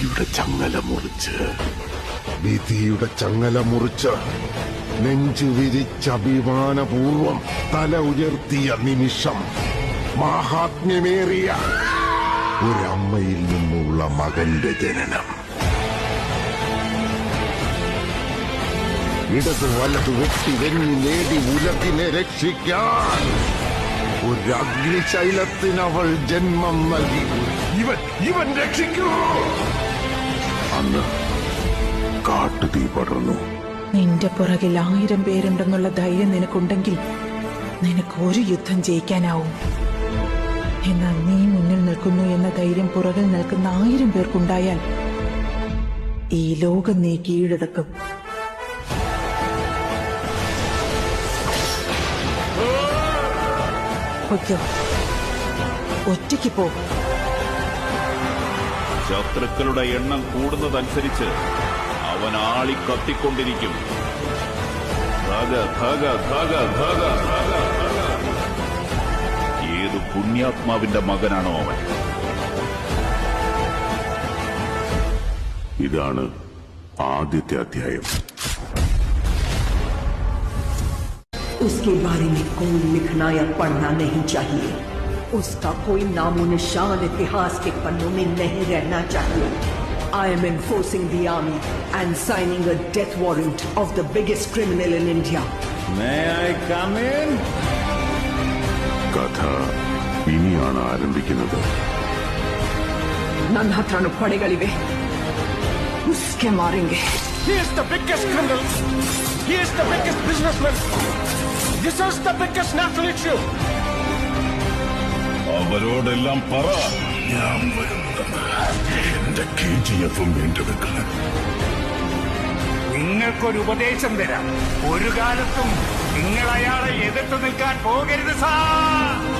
വിധിയുടെ ചങ്ങല മുറിച്ച് വിധിയുടെ ചങ്ങല മുറിച്ച് നെഞ്ചു വിരിച്ചഭിമാനപൂർവം തല ഉയർത്തിയ നിമിഷം മാഹാത്മ്യമേറിയ ഒരമ്മയിൽ നിന്നുള്ള മകന്റെ ജനനം. ഇടത് വലത് വെട്ടി വെഞ്ഞു നേടി ഉലകിനെ രക്ഷിക്കാൻ ഒരു അഗ്നിശൈലത്തിനവൾ ജന്മം നൽകി. ഇവൻ ഇവൻ രക്ഷിക്കൂ! അന്ന് കാട്ടുതീ പടർന്നു നിന്റെ പുറകിൽ ആയിരം പേരുണ്ടെന്നുള്ള ധൈര്യം നിനക്കുണ്ടെങ്കിൽ നിനക്ക് ഒരു യുദ്ധം ജയിക്കാനാവും. എന്നാൽ നീ മുന്നിൽ നിൽക്കുന്നു എന്ന ധൈര്യം പുറകിൽ നിൽക്കുന്ന ആയിരം പേർക്കുണ്ടായാൽ ഈ ലോകം നീ കീഴടക്കും. പൊയ്ക്കോ ഒറ്റയ്ക്ക് പോ ശത്രുക്കളുടെ എണ്ണം കൂടുന്നതനുസരിച്ച് അവൻ ആളി കത്തിക്കൊണ്ടിരിക്കും. ധഗ, ധഗ, ധഗ, ധഗ, ധഗ, ധഗ. ഏത് പുണ്യാത്മാവിന്റെ മകനാണോ അവൻ? ഇതാണ് ആദ്യത്തെ അധ്യായം. उसके बारे में कोई लिखना या पढ़ना नहीं चाहिए उसका कोई नामो निशान इतिहास के पन्नों में नहीं रहना चाहिए I am enforcing the army and signing a death warrant of the biggest criminal in India കഥ ഇനിയാണ് ആരംഭിക്കുന്നത് ನನ್ನ ಹತ್ರನೂ ಪಡೆಗಳಿವೆ ಉಸ್ಕೆ ಮಾರೆಂಗೆ He is the biggest criminal. He is the biggest businessman. This is the biggest national issue. അവരോടെല്ലാം പറ. ഞാൻ വരുന്നത് എന്റെ K G എഫും വീണ്ടെടുക്കാൻ നിങ്ങൾക്കൊരു ഉപദേശം തരാം. ഒരു കാലത്തും നിങ്ങൾ അയാളെ എതിർത്ത് നിൽക്കാൻ പോകരുത് സാർ.